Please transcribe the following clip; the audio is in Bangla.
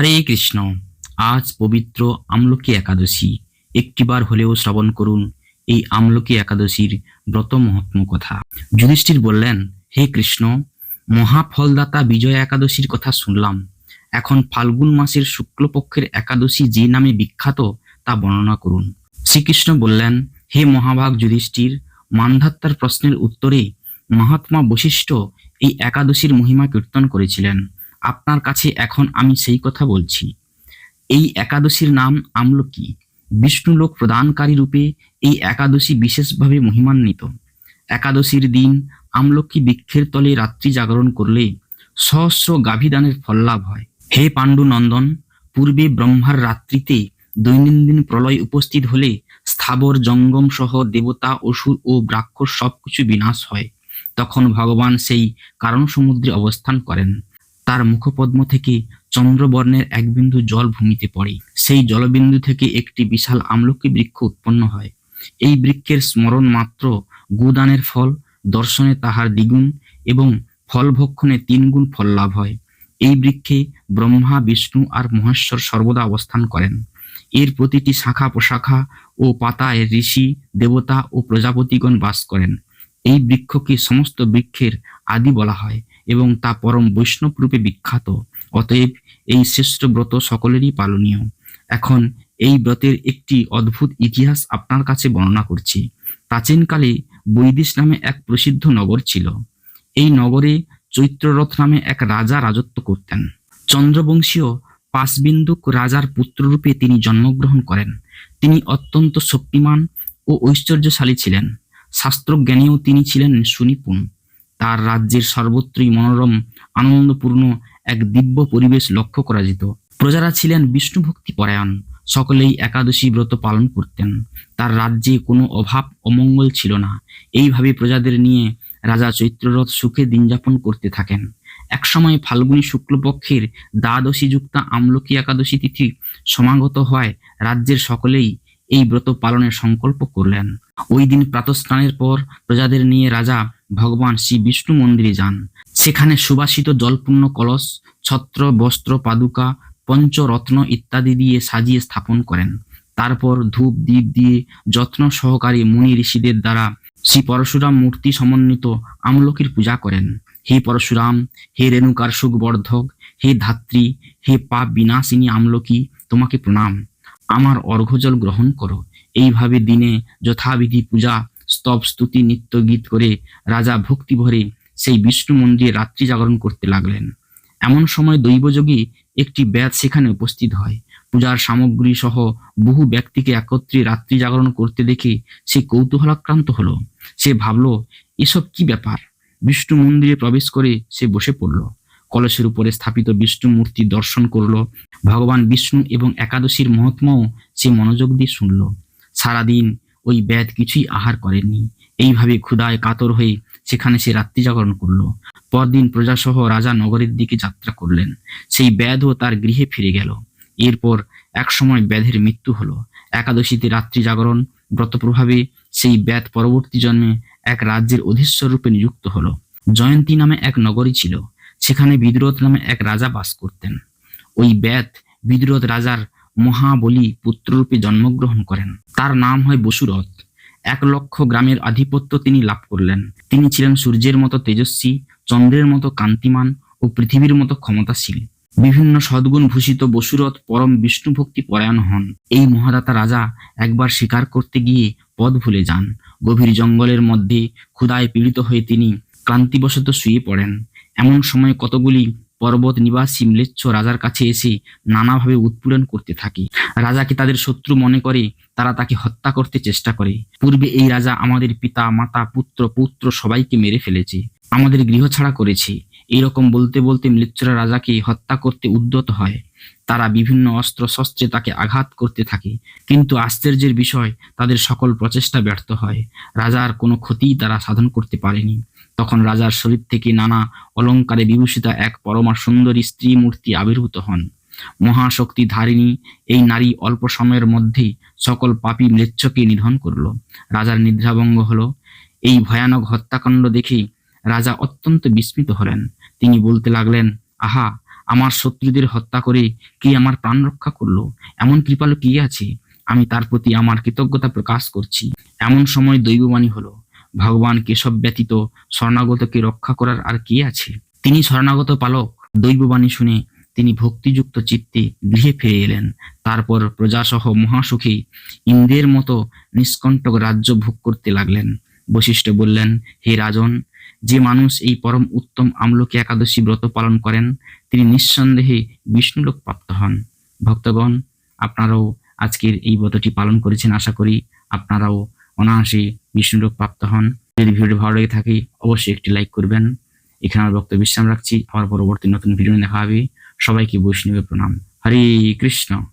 হরে কৃষ্ণ। আজ পবিত্র আমলকি একাদশী। একটিবার হলেও শ্রবণ করুন এই আমলকি একাদশীর ব্রত মহাত্ম কথা। যুধিষ্ঠির বললেন, হে কৃষ্ণ, মহাফলদাতা বিজয় একাদশীর কথা শুনলাম। এখন ফাল্গুন মাসের শুক্লপক্ষের একাদশী যে নামে বিখ্যাত তা বর্ণনা করুন। শ্রীকৃষ্ণ বললেন, হে মহাভাগ যুধিষ্ঠির, মান্ধাত্তার প্রশ্নের উত্তরে মহাত্মা বশিষ্ঠ এই একাদশীর মহিমা কীর্তন করেছিলেন। আপনার কাছে এখন আমি সেই কথা বলছি। এই একাদশীর নাম আমলকি, বিষ্ণুলোক প্রদানকারী রূপে এই একাদশী বিশেষভাবে মহিমান্বিত। একাদশীর দিন আমলকি বৃক্ষের তলে রাত্রি জাগরণ করলে সহস্র গাভীদানের ফল লাভ হয়। হে পাণ্ডু নন্দন, পূর্বে ব্রহ্মার রাত্রিতে দৈনন্দিন প্রলয় উপস্থিত হলে স্থাবর জঙ্গম সহ দেবতা, অসুর ও ব্রাক্ষস সবকিছু বিনাশ হয়। তখন ভগবান সেই কারণ সমুদ্রে অবস্থান করেন। তার মুখপদ্ম থেকে চন্দ্রবর্ণের এক বিন্দু জল ভূমিতে পড়ে। সেই জলবিন্দু থেকে একটি বিশাল আমলকি বৃক্ষ উৎপন্ন হয়। এই বৃক্ষের স্মরণ মাত্র গুদানের ফল, দর্শনে তাহার দ্বিগুণ এবং ফল ভক্ষণে তিনগুণ ফল লাভ হয়। এই বৃক্ষে ব্রহ্মা, বিষ্ণু আর মহেশ্বর সর্বদা অবস্থান করেন। এর প্রতিটি শাখা প্রশাখা ও পাতায় ঋষি, দেবতা ও প্রজাপতিগণ বাস করেন। এই বৃক্ষকে সমস্ত বৃক্ষের আদি বলা হয়। এবং তা পরম বৈষ্ণব রূপে বিখ্যাত, অতএব এই শ্রেষ্ঠ ব্রত সকলেরই পালনীয়। এখন এই ব্রতের একটি অদ্ভুত ইতিহাস আপনার কাছে বর্ণনা করছি। প্রাচীনকালে বৈদিশ নামে এক প্রসিদ্ধ নগর ছিল। এই নগরে চৈত্ররথ নামে এক রাজা রাজত্ব করতেন। চন্দ্রবংশীয় পাশবিন্দুক রাজার পুত্ররূপে তিনি জন্মগ্রহণ করেন। তিনি অত্যন্ত শক্তিমান ও ঐশ্বর্যশালী ছিলেন। শাস্ত্রজ্ঞানীও তিনি ছিলেন সুনিপুণ। তার রাজ্যের সর্বত্রই মনোরম, আনন্দপূর্ণ এক দিব্য পরিবেশ লক্ষ্য করা যেত প্রজারা ছিলেন বিষ্ণু ভক্তি পরায়ণ, সকলেই একাদশী ব্রত পালন করতেন। তার রাজ্যে কোনো অভাব অমঙ্গল ছিল না। এইভাবে প্রজাদের নিয়ে রাজা চৈত্ররথ সুখে দিনযাপন করতে থাকেন। একসময় ফাল্গুনী শুক্লপক্ষের দ্বাদশী যুক্তা আমলকি একাদশী তিথি সমাগত হয় রাজ্যের সকলেই এই ব্রত পালনের সংকল্প করলেন। ওই দিন প্রাতঃস্নানের পর প্রজাদের নিয়ে রাজা ভগবান শ্রী বিষ্ণু মন্দিরে যান। সেখানে সুবাসিত জলপূর্ণ কলস, ছত্র, বস্ত্র, পাদুকা, পঞ্চরত্ন ইত্যাদি দিয়ে সাজিয়ে স্থাপন করেন। তারপর ধূপ দ্বীপ দিয়ে যত্ন সহকারে মুনি ঋষিদের দ্বারা শ্রী পরশুরাম মূর্তি সমন্বিত আমলকির পূজা করেন। হে পরশুরাম, হে রেণুকার সুখবর্ধক, হে ধাত্রী, হে পাপ বিনাশিনী আমলকি, তোমাকে প্রণাম। আমার অর্ঘ্যজল গ্রহণ করো। এইভাবে দিনে যথাবিধি পূজা স্তব স্তুতি, নিত্য গীত করে রাজা ভক্তি ভরে সেই বিষ্ণু মন্দিরে রাত্রি জাগরণ করতে লাগলেন। এমন সময় দৈবযোগী একটি ব্যাধ সেখানে উপস্থিত হয়। পূজার সামগ্রী সহ বহু ব্যক্তিকে একত্রে রাত্রি জাগরণ করতে দেখে সে কৌতূহলাক্রান্ত হলো। সে ভাবলো, এসব কি ব্যাপার? বিষ্ণু মন্দিরে প্রবেশ করে সে বসে পড়ল। কলসের উপরে স্থাপিত বিষ্ণু মূর্তি দর্শন করল। ভগবান বিষ্ণু এবং একাদশীর মহাত্মাও সে মনোযোগ দিয়ে শুনল। সারাদিন ওই ব্যাধ কিছুই আহার করেননি। এইভাবে ক্ষুধায় কাতর হয়ে সেখানে সে রাত্রি জাগরণ করল। পরদিন প্রজাসহ রাজা নগরের দিকে যাত্রা করলেন। সেই ব্যাধও তার গৃহে ফিরে গেল। এরপর এক সময় ব্যাধের মৃত্যু হলো। একাদশীতে রাত্রি জাগরণ ব্রত প্রভাবে সেই ব্যাধ পরবর্তী জন্মে এক রাজ্যের অধীশ্বর রূপে নিযুক্ত হলো। জয়ন্তী নামে এক নগরী ছিল। সেখানে বিদ্রোধ নামে এক রাজা বাস করতেন। ওই ব্যাধ বিদ্রোধ রাজার মহাবলী পুত্ররূপে জন্মগ্রহণ করেন। তার নাম হয় বসুরথ। এক লক্ষ গ্রামের আধিপত্য তিনি লাভ করলেন। তিনি ছিলেন সূর্যের মতো তেজস্বী, চন্দ্রের মতো কান্তিমান ও পৃথিবীর মতো ক্ষমতাশীল। বিভিন্ন সদ্গুণ ভূষিত বসুরথ পরম বিষ্ণু ভক্তি পরায়ণ হন। এই মহাদাতা রাজা একবার শিকার করতে গিয়ে পথ ভুলে যান। গভীর জঙ্গলের মধ্যে ক্ষুদায় পীড়িত হয়ে তিনি ক্লান্তিবশত শুয়ে পড়েন। এমন সময় কতগুলি পর্বত নিবাসী ম্লেচ্ছ রাজার কাছে এসে নানাভাবে উৎপীড়ন করতে থাকে। রাজাকে তাদের শত্রু মনে করে? তারা তাকে হত্যা করতে চেষ্টা করে। পূর্বে এই রাজা আমাদের পিতা, মাতা, পুত্র পুত্র সবাইকে মেরে ফেলেছে। আমাদের গৃহ ছাড়া করেছে। এইরকম বলতে বলতে ম্লেচ্ছরা রাজাকে হত্যা করতে উদ্যত হয়। তারা বিভিন্ন অস্ত্র, শস্ত্রে তাকে আঘাত করতে থাকে। কিন্তু আশ্চর্যের বিষয়, তাদের সকল প্রচেষ্টা ব্যর্থ হয়। রাজার কোনো ক্ষতিই তারা সাধন করতে পারেনি। তখন রাজার শরীর থেকে নানা অলঙ্কারে বিভূষিতা এক পরমা সুন্দরী স্ত্রী মূর্তি আবির্ভূত হন। মহাশক্তি ধারিণী এই নারী অল্প সময়ের মধ্যেই সকল পাপী ম্লেচ্ছকে নিধন করল। রাজার নিদ্রাভঙ্গ হলো। এই ভয়ানক হত্যাকাণ্ড দেখে রাজা অত্যন্ত বিস্মিত হলেন। তিনি বলতে লাগলেন, আহা, আমার শত্রুদের হত্যা করে কে আমার প্রাণ রক্ষা করল? এমন কৃপালু কে আছে? আমি তার প্রতি আমার কৃতজ্ঞতা প্রকাশ করছি। এমন সময় দৈববাণী হলো। ভগবান কেশব ব্যতীত শরণাগতকে রক্ষা করার আর কে আছে? তিনি শরণাগত পালক। দৈববাণী শুনে তিনি ভক্তিযুক্ত চিত্তে গৃহে ফিরে এলেন। তারপর প্রজাসহ মহাসুখী ইন্দ্রের মতো নিষ্কণ্টক রাজ্য ভোগ করতে লাগলেন। বশিষ্ঠ বললেন, হে রাজন, যে মানুষ এই পরম উত্তম আমলকি একাদশী ব্রত পালন করেন, তিনি নিঃসন্দেহে বিষ্ণুলোক প্রাপ্ত হন। ভক্তগণ, আপনারাও আজকের এই ব্রতটি পালন করেছেন আশা করি। আপনারাও অনায়াসে বিষ্ণুলোক প্রাপ্ত হন। যদি ভিডিওটি ভালো লেগে থাকে, অবশ্যই একটি লাইক করবেন। এখানে আমার বক্তব্য বিশ্রাম রাখছি। আবার পরবর্তী নতুন ভিডিও দেখা হবে। সবাইকে বৈষ্ণবের প্রণাম। হরে কৃষ্ণ।